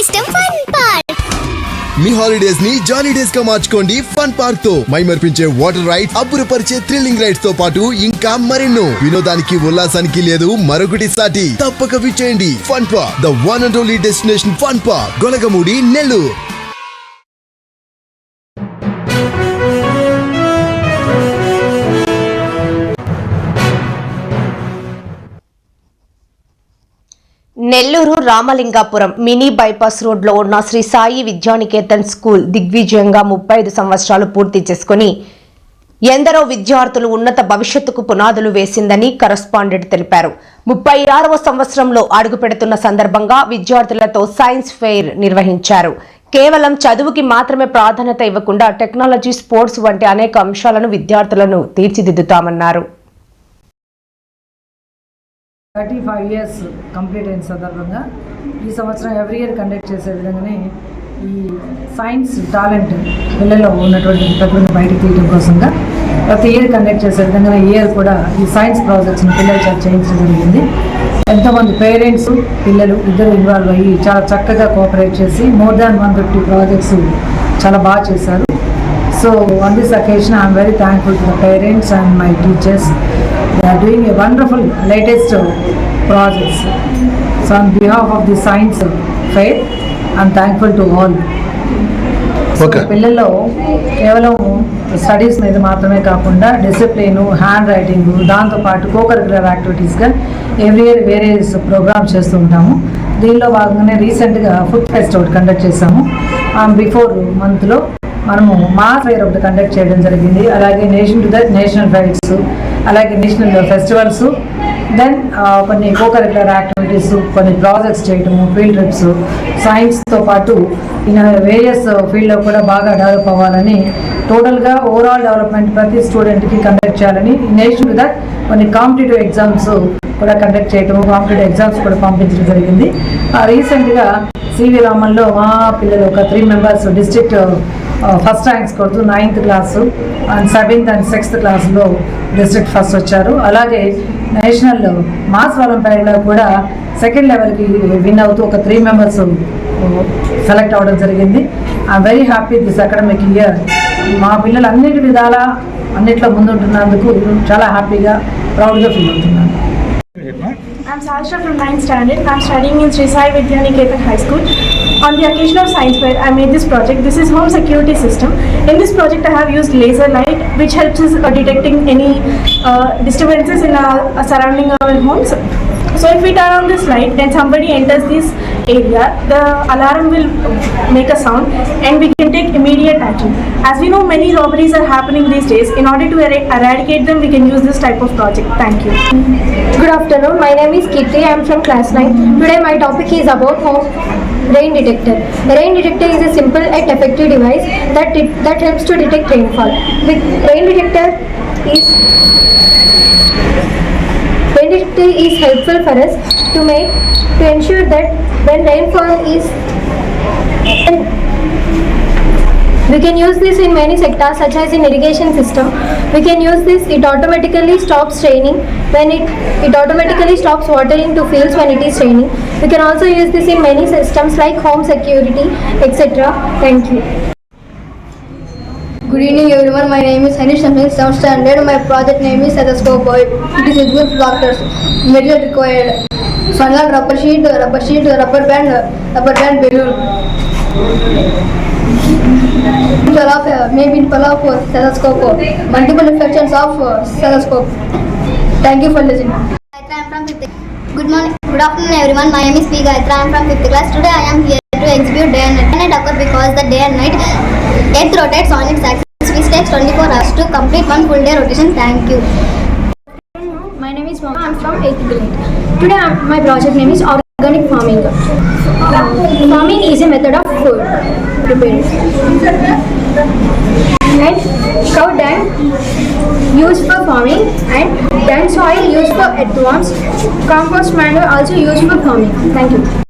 ఇష్టం fun park మీ హాలిడేస్ని jolly డేస్గా మార్చుకోండి. ఫన్ పార్క్తో మైమర్పించే వాటర్ రైడ్ అబ్బురపరిచే థ్రిల్లింగ్ రైడ్స్తో పాటు ఇంకా మరెన్నో. వినోదానికి ఉల్లాసానికి లేదు మరొకటి సాటి. తప్పక విచ్చేయండి fun park the one and only destination fun park Golagamudi Nellore. Nellore Ramalingapuram mini bypass రోడ్లో ఉన్న శ్రీ సాయి విద్యానికేతన్ స్కూల్ దిగ్విజయంగా ముప్పై ఐదు సంవత్సరాలు పూర్తి చేసుకుని ఎందరో విద్యార్థులు ఉన్నత భవిష్యత్తుకు పునాదులు వేసిందని కరస్పాండెంట్ తెలిపారు. ముప్పై ఆరవ సంవత్సరంలో అడుగుపెడుతున్న సందర్భంగా విద్యార్థులతో సైన్స్ ఫెయిర్ నిర్వహించారు. కేవలం చదువుకి మాత్రమే ప్రాధాన్యత ఇవ్వకుండా టెక్నాలజీ స్పోర్ట్స్ వంటి అనేక అంశాలను విద్యార్థులను తీర్చిదిద్దుతామన్నారు. థర్టీ ఫైవ్ ఇయర్స్ కంప్లీట్ అయిన సందర్భంగా ఈ సంవత్సరం ఎవ్రీ ఇయర్ కండక్ట్ చేసే విధంగానే ఈ సైన్స్ టాలెంట్ పిల్లల్లో ఉన్నటువంటి ప్రతిభను బయటకు తీయడం కోసంగా ప్రతి ఇయర్ కండక్ట్ చేసే విధంగా ఇయర్ కూడా ఈ సైన్స్ ప్రాజెక్ట్స్ని పిల్లలు చేయించడం జరిగింది ఎంతోమంది పేరెంట్స్ పిల్లలు ఇద్దరు ఇన్వాల్వ్ అయ్యి చాలా చక్కగా కోఆపరేట్ చేసి more than one fifty projects చాలా బాగా చేశారు so on this occasion I'm very thankful to the parents and my teachers. They are doing a wonderful latest uh, projects. So on behalf of the science uh, fair, I am thankful to all. పిల్లల్లో కేవలం studies మీద మాత్రమే కాకుండా discipline hand writing దాంతోపాటు cocurricular యాక్టివిటీస్గా every year వేరే programmes చేస్తూ ఉంటాము దీనిలో భాగంగానే రీసెంట్గా ఫుడ్ ఫెస్ట్ ఒకటి కండక్ట్ చేశాము బిఫోర్ మంత్లో మనము మా ఫైర్ ఒకటి కండక్ట్ చేయడం జరిగింది. అలాగే addition to that national fights అలాగే నేషనల్ ఫెస్టివల్స్ దెన్ కొన్ని కోకరిక్యులర్ యాక్టివిటీస్ కొన్ని ప్రాజెక్ట్స్ చేయటము ఫీల్డ్ ట్రిప్స్ సైన్స్తో పాటు ఇన్ వేరియస్ ఫీల్డ్లో కూడా బాగా డెవలప్ అవ్వాలని టోటల్గా ఓవరాల్ డెవలప్మెంట్ ప్రతి స్టూడెంట్కి కండక్ట్ చేయాలని నేషన్ టు దట్ కొన్ని కాంపిటేటివ్ ఎగ్జామ్స్ కూడా కండక్ట్ చేయటము కాంపిటేటివ్ ఎగ్జామ్స్ కూడా పంపించడం జరిగింది. రీసెంట్గా సివి రామన్లో మా పిల్లలు ఒక three members district first ranks కొడుతూ ninth class and seventh and sixth క్లాస్లో డిస్ట్రిక్ట్ ఫస్ట్ వచ్చారు. అలాగే నేషనల్ మాస్ ఒలింపియాడ్లో కూడా సెకండ్ లెవెల్కి విన్ అవుతూ ఒక త్రీ మెంబర్స్ సెలెక్ట్ అవ్వడం జరిగింది. I'm very happy this academic year మా పిల్లలు అన్నిటి విధాల అన్నిట్లో ముందుంటున్నందుకు చాలా హ్యాపీగా ప్రౌడ్గా ఫీల్ అవుతున్నాను. I'm Sasha from 9th standard. I'm studying in Sri Sai Vidyaniketan High School. On the occasion of Science Fair, I made this project. This is home security system. In this project, I have used laser light, which helps us detecting any uh, disturbances in our uh, surrounding our homes. So if we turn on this light, then somebody enters this area, the alarm will make a sound and we can take immediate action. As we know, many robberies are happening these days. In order to er- eradicate them, we can use this type of project. Thank you. Good afternoon. My name is Kirti. I am from class 9. Today my topic is about home rain detector. A rain detector is a simple and effective device that that helps to detect rainfall. With rain detector is rain is helpful for us to make to ensure that when rainfall is we can use this in many sectors such as in irrigation system. We can use this, it automatically stops raining when it, it automatically stops watering to fields when it is raining. We can also use this in many systems like home security, etc. Thank you. Good evening everyone, my name is Hanish Samir, 7th standard. My project name is stethoscope. Boy. It is useful for doctors. Material required. Funnel, rubber sheet, rubber sheet, rubber band, rubber band balloon. Picture of uh, maybe in of uh, stethoscope. Multiple reflections of uh, stethoscope. Thank you for listening. Good morning, good afternoon everyone. My name is P. Gayatri. I am from fifth class. Today I am here to exhibit day and night. Night occur because the day and night Earth rotates on its axis, which takes 24 hours to complete one full day rotation. Thank you. My name is Mama. I'm from 8th grade. Today I'm- my project name is organic farming. Farming is a method of food preparing. And cow dung used for farming and dung soil used for earthworms. Compost manure also used for farming. Thank you.